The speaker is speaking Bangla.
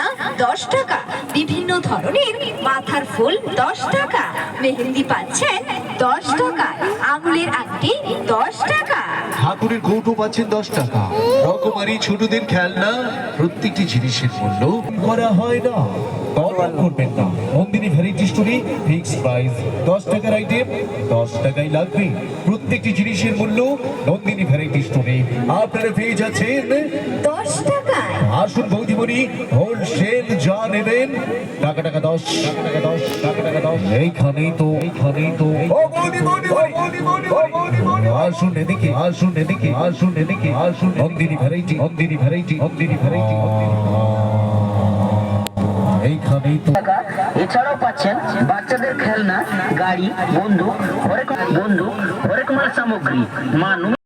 গয়না দশ টাকা। বিভিন্ন ধরনের মাথার ফুল দশ টাকা। মেহেন্দি পাচ্ছেন দশ টাকা। আঙুলের আংটি দশ টাকা। ঠাকুরের কৌটো পাচ্ছেন দশ টাকা। রকমারি ছোটদের খেলনা প্রত্যেকটি জিনিসের মূল্য করা হয় না। কমান করবেন না। নন্দিনী ভ্যারাইটি স্টোরে ফিক্স প্রাইস দশ টাকার আইটেম দশ টাকাই লাগবে। প্রত্যেকটি জিনিসের মূল্য নন্দিনী ভ্যারাইটি স্টোরে আপনারা পেয়ে যাচ্ছেন দশ টাকায়। আসুন বৌদিমণি হোলসেল যা নেবেন। টাকা টাকা দশ টাকা টাকা দশ টাকা টাকা দশ এইখানেই তো এইখানেই তো। আসুন এদিকে আসুন এদিকে আসুন এদিকে আসুন Nandini variety Nandini variety Nandini variety এইখানেই তো। এছাড়াও পাচ্ছেন বাচ্চাদের খেলনা গাড়ি বন্দুক হরেক বন্দুক হরেক মাল সামগ্রী। মানুষ